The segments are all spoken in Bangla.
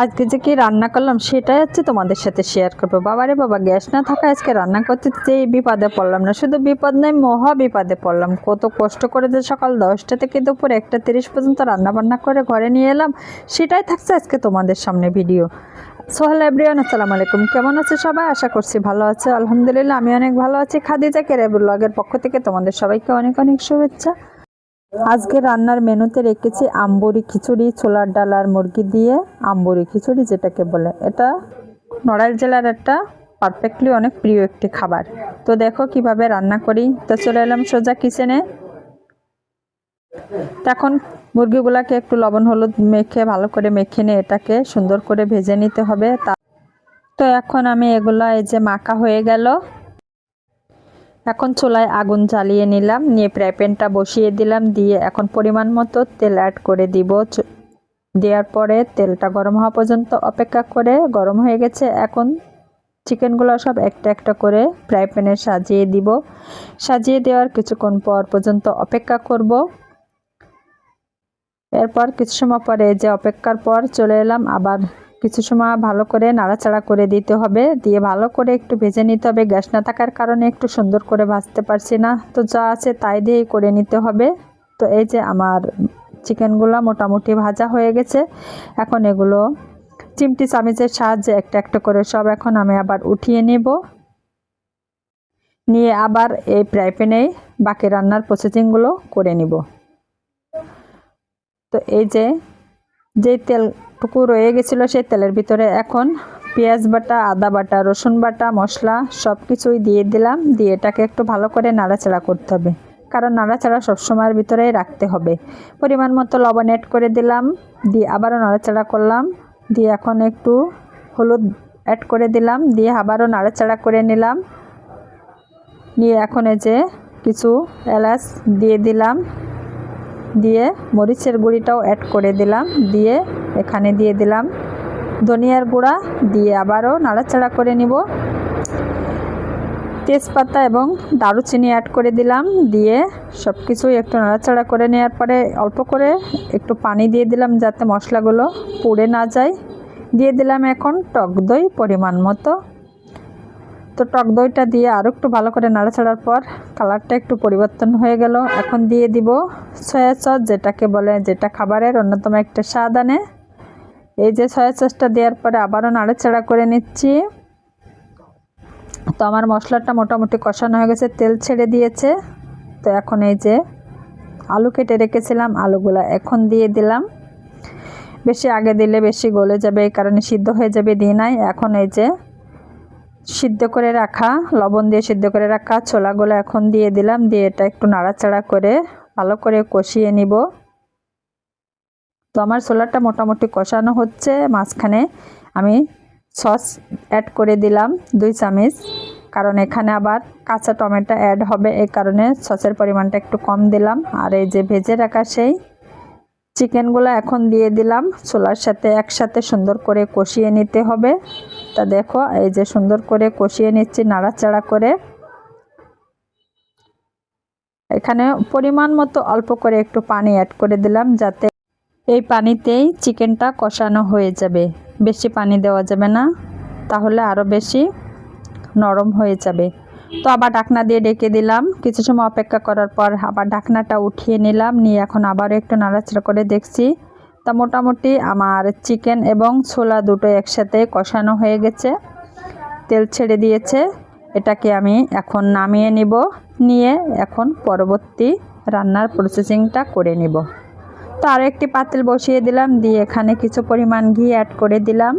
আজকে যে কি রান্না করলাম সেটাই হচ্ছে তোমাদের সাথে শেয়ার করব। বাবারে বাবা গ্যাস না থাকা আজকে রান্না করতে যে বিপদে পড়লাম না। শুধু বিপদ নয়, মহা বিপদে পড়লাম। কত কষ্ট করে যে সকাল দশটা থেকে দুপুর একটা তিরিশ পর্যন্ত রান্না বান্না করে ঘরে নিয়ে এলাম, সেটাই থাকছে আজকে তোমাদের সামনে ভিডিও সোহেল এভরিওয়ান আসসালামু আলাইকুম। কেমন আছে সবাই? আশা করছি ভালো আছে। আলহামদুলিল্লাহ, আমি অনেক ভালো আছি। খাদিজা কেরাবুল লগের পক্ষ থেকে তোমাদের সবাইকে অনেক অনেক শুভেচ্ছা। আজকে রান্নার মেনুতে রেখেছি আম্বরি খিচুড়ি, ছোলার ডাল আর মুরগি দিয়ে আম্বরি খিচুড়ি যেটাকে বলে। এটা নড়াইল জেলার একটা পারফেক্টলি অনেক প্রিয় একটি খাবার। তো দেখো কীভাবে রান্না করি। তো চলে এলাম সোজা কিচেনে এখন মুরগিগুলাকে একটু লবণ, হলুদ মেখে, ভালো করে মেখে নিয়ে এটাকে সুন্দর করে ভেজে নিতে হবে। তা তো এখন আমি এগুলা এই যে মাখা হয়ে গেল। এখন চুলায় আগুন জ্বালিয়ে নিলাম, নিয়ে ফ্রাই প্যানটা বসিয়ে দিলাম, দিয়ে এখন পরিমাণ মতো তেল অ্যাড করে দিব। দেওয়ার পরে তেলটা গরম হওয়া পর্যন্ত অপেক্ষা করে গরম হয়ে গেছে। এখন চিকেনগুলো সব একটা একটা করে ফ্রাই প্যানে সাজিয়ে দিব। সাজিয়ে দেওয়ার কিছুক্ষণ পর পর্যন্ত অপেক্ষা করব। এরপর কিছু সময় পরে যে অপেক্ষার পর চলে এলাম আবার কিছু সময় ভালো করে নাড়াচাড়া করে দিতে হবে। দিয়ে ভালো করে একটু ভেজে নিতে হবে। গ্যাস না থাকার কারণে একটু সুন্দর করে ভাজতে পারছি না। তো যা আছে তাই দিয়েই করে নিতে হবে। তো এই যে আমার চিকেনগুলো মোটামুটি ভাজা হয়ে গেছে। এখন এগুলো চিমটি চামিচের সাহায্যে একটা একটা করে সব এখন আমি আবার উঠিয়ে নেব। নিয়ে আবার এই ফ্রাই প্যানেই বাকি রান্নার প্রসেসিংগুলো করে নিব। তো এই যে, যেই তেলটুকু রয়ে গেছিল সেই তেলের ভিতরে এখন পেঁয়াজ বাটা, আদা বাটা, রসুন বাটা, মশলা সব কিছুই দিয়ে দিলাম। দিয়ে এটাকে একটু ভালো করে নাড়াচাড়া করতে হবে। কারণ নাড়াচাড়া সবসময়ের ভিতরেই রাখতে হবে। পরিমাণ মতো লবণ অ্যাড করে দিলাম। দিয়ে আবারও নাড়াচাড়া করলাম। দিয়ে এখন একটু হলুদ অ্যাড করে দিলাম। দিয়ে আবারও নাড়াচাড়া করে নিলাম। নিয়ে এখন এই যে কিছু এলাচ দিয়ে দিলাম। দিয়ে মরিচের গুঁড়িটাও অ্যাড করে দিলাম, দিয়ে এখানে দিয়ে দিলাম ধনিয়ার গুঁড়া, দিয়ে আবারও নাড়াচাড়া করে নিব। তেজপাতা এবং দারুচিনি অ্যাড করে দিলাম, দিয়ে সব কিছুই একটু নাড়াচাড়া করে নেওয়ার পরে অল্প করে একটু পানি দিয়ে দিলাম যাতে মশলাগুলো পুড়ে না যায়। দিয়ে দিলাম এখন টক দই পরিমাণ মতো। তো টক দইটা দিয়ে আরও একটু ভালো করে নাড়াচাড়ার পর কালারটা একটু পরিবর্তন হয়ে গেল। এখন দিয়ে দিব সয়া সস, যেটাকে বলে যেটা খাবারের অন্যতম একটা স্বাদ আনে। এই যে সয়া সসটা দেওয়ার পরে আবারও নাড়াচাড়া করে নিচ্ছি। তো আমার মশলাটা মোটামুটি কষানো হয়ে গেছে, তেল ছেড়ে দিয়েছে। তো এখন এই যে আলু কেটে রেখেছিলাম, আলুগুলা এখন দিয়ে দিলাম। বেশি আগে দিলে বেশি গলে যাবে, এই কারণে সিদ্ধ হয়ে যাবে দিয়ে নাই। এখন এই যে সিদ্ধ করে রাখা, লবণ দিয়ে সিদ্ধ করে রাখা ছোলাগুলো এখন দিয়ে দিলাম, দিয়ে এটা একটু নাড়াচাড়া করে ভালো করে কষিয়ে নিব। তো আমার ছোলাটা মোটামুটি কষানো হচ্ছে, মাঝখানে আমি সস অ্যাড করে দিলাম দুই চামচ, কারণ এখানে আবার কাঁচা টমেটো অ্যাড হবে, এই কারণে সসের পরিমাণটা একটু কম দিলাম। আর এই যে ভেজে রাখা সেই চিকেনগুলো এখন দিয়ে দিলাম, ছোলার সাথে একসাথে সুন্দর করে কষিয়ে নিতে হবে। তা দেখো, এই যে সুন্দর করে কষিয়ে নিচ্ছি, নাড়াচাড়া করে। এখানে পরিমাণ মতো অল্প করে একটু পানি অ্যাড করে দিলাম, যাতে এই পানিতেই চিকেনটা কষানো হয়ে যাবে। বেশি পানি দেওয়া যাবে না, তাহলে আরও বেশি নরম হয়ে যাবে। তো আবার ঢাকনা দিয়ে ডেকে দিলাম। কিছু সময় অপেক্ষা করার পর আবার ঢাকনাটা উঠিয়ে নিলাম, নিয়ে এখন আবারও একটু নাড়াচাড়া করে দেখছি। তা মোটামুটি, আমার চিকেন এবং ছোলা দুটো একসাথে কষানো হয়ে গেছে। তেল ছেড়ে দিয়েছে। এটাকে আমি এখন নামিয়ে নিব, নিয়ে এখন পরবর্তী রান্নার প্রসেসিংটা করে নিব। তো আরও একটি পাতিল বসিয়ে দিলাম, দিয়ে এখানে কিছু পরিমাণ ঘি অ্যাড করে দিলাম।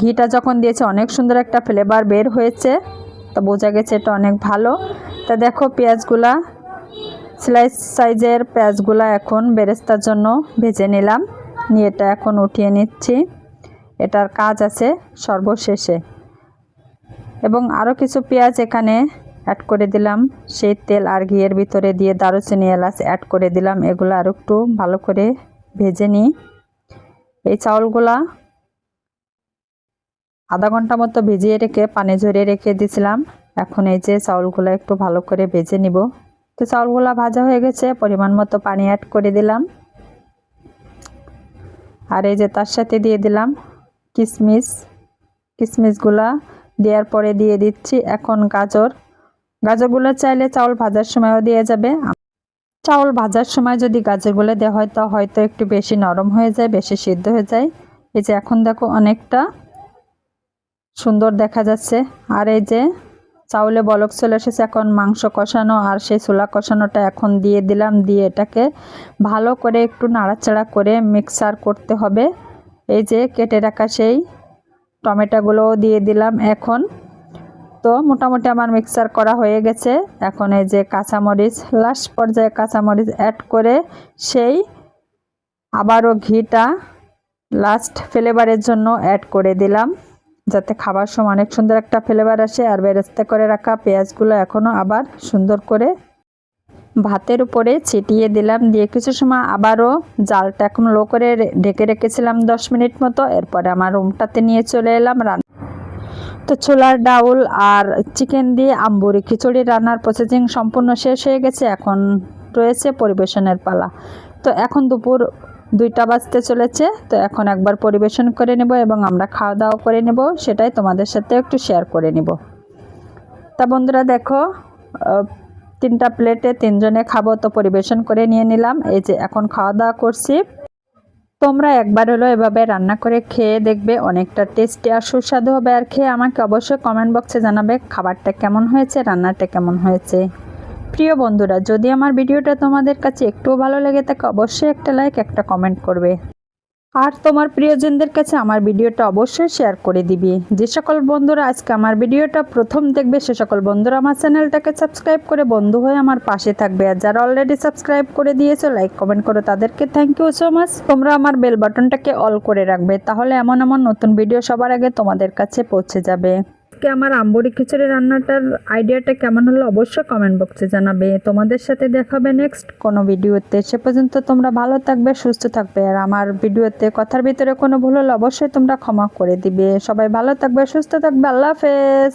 ঘিটা যখন দিয়েছে, অনেক সুন্দর একটা ফ্লেভার বের হয়েছে। তো বোঝা গেছে এটা অনেক ভালো। তা দেখো পেঁয়াজগুলা স্লাইস সাইজের পেঁয়াজগুলো এখন বেরেস্তার জন্য ভেজে নিলাম। নিয়ে এটা এখন উঠিয়ে নিচ্ছি। এটার কাজ আছে সর্বশেষে। এবং আরও কিছু পেঁয়াজ এখানে অ্যাড করে দিলাম। সেই তেল আর ঘিয়ের ভিতরে দিয়ে দারুচিনি এলাচ অ্যাড করে দিলাম। এগুলো আরও একটু ভালো করে ভেজে নিই। এই চাউলগুলা আধা ঘণ্টা মতো ভিজিয়ে রেখে, পানি ঝরিয়ে রেখে দিয়েছিলাম এখন এই যে চাউলগুলো একটু ভালো করে ভেজে নিব। তো চাউলগুলো ভাজা হয়ে গেছে, পরিমাণ মতো পানি অ্যাড করে দিলাম। আর এই যে তার সাথে দিয়ে দিলাম কিশমিশ কিশমিশগুলা দেওয়ার পরে দিয়ে দিচ্ছি এখন গাজর। গাজরগুলো চাইলে চাউল ভাজার সময়ও দেওয়া যাবে। চাউল ভাজার সময় যদি গাজরগুলো দেওয়া হয়, তো হয়তো একটু বেশি নরম হয়ে যায়, বেশি সিদ্ধ হয়ে যায়। এই যে এখন দেখো অনেকটা সুন্দর দেখা যাচ্ছে। আর এই যে চাউলে বলক চলে এসেছে, এখন মাংস কষানো আর সেই ছোলা কষানোটা এখন দিয়ে দিলাম, দিয়ে এটাকে ভালো করে একটু নাড়াচাড়া করে মিক্সার করতে হবে। এই যে কেটে রাখা সেই টমেটোগুলোও দিয়ে দিলাম এখন। তো মোটামুটি আমার মিক্সার করা হয়ে গেছে। এখন এই যে কাঁচামরিচ, লাস্ট পর্যায়ে কাঁচামরিচ অ্যাড করে সেই আবারও ঘিটা লাস্ট ফ্লেভারের জন্য অ্যাড করে দিলাম। যাতে খাবার সময় অনেক সুন্দর একটা ফ্লেভার আসে। আর বেরেস্তা করে রাখা পেঁয়াজগুলো এখনও আবার সুন্দর করে ভাতের উপরে ছিটিয়ে দিলাম। দিয়ে কিছু সময় আবারও জালটা এখন লো করে ঢেকে রেখেছিলাম দশ মিনিট মতো। এরপরে আমার রুমটাতে নিয়ে চলে এলাম রান্না। তো ছোলার ডাউল আর চিকেন দিয়ে আম্বুরি খিচুড়ি রান্নার প্রসেসিং সম্পূর্ণ শেষ হয়ে গেছে। এখন রয়েছে পরিবেশনের পালা। তো এখন দুপুর দুইটা বাজতে চলেছে, তো এখন একবার পরিবেশন করে নেব এবং আমরা খাওয়া দাওয়া করে নেব, সেটাই তোমাদের সাথে একটু শেয়ার করে নেব। তা বন্ধুরা দেখো তিনটা প্লেটে তিনজনে খাব, তো পরিবেশন করে নিয়ে নিলাম। এই যে এখন খাওয়া দাওয়া করছি। তোমরা একবার হলো এভাবে রান্না করে খেয়ে দেখবে, অনেকটা টেস্টি আর সুস্বাদু হবে। আর খেয়ে আমাকে অবশ্যই কমেন্ট বক্সে জানাবে, খাবারটা কেমন হয়েছে, রান্নাটা কেমন হয়েছে। প্রিয় বন্ধুরা, যদি আমার ভিডিওটা তোমাদের কাছে একটুও ভালো লেগে থাকে, অবশ্যই একটা লাইক, একটা কমেন্ট করবে। আর তোমার প্রিয়জনদের কাছে আমার ভিডিওটা অবশ্যই শেয়ার করে দিবি। যে সকল বন্ধুরা আজকে আমার ভিডিওটা প্রথম দেখবে, সে সকল বন্ধুরা আমার চ্যানেলটাকে সাবস্ক্রাইব করে বন্ধু হয়ে আমার পাশে থাকবে। আর যারা অলরেডি সাবস্ক্রাইব করে দিয়েছ, লাইক, কমেন্ট করো, তাদেরকে থ্যাংক ইউ সো মাচ তোমরা আমার বেল বাটনটাকে অল করে রাখবে, তাহলে এমন এমন নতুন ভিডিও সবার আগে তোমাদের কাছে পৌঁছে যাবে। আজকে আমার আম্বরি খিচুড়ি রান্নাটার আইডিয়াটা কেমন হলো অবশ্যই কমেন্ট বক্সে জানাবে। তোমাদের সাথে দেখাবে নেক্সট কোনো ভিডিওতে। সে পর্যন্ত তোমরা ভালো থাকবে, সুস্থ থাকবে। আর আমার ভিডিওতে কথার ভিতরে কোনো ভুল হলে অবশ্যই তোমরা ক্ষমা করে দিবে। সবাই ভালো থাকবে, সুস্থ থাকবে। আল্লাহ হাফেজ।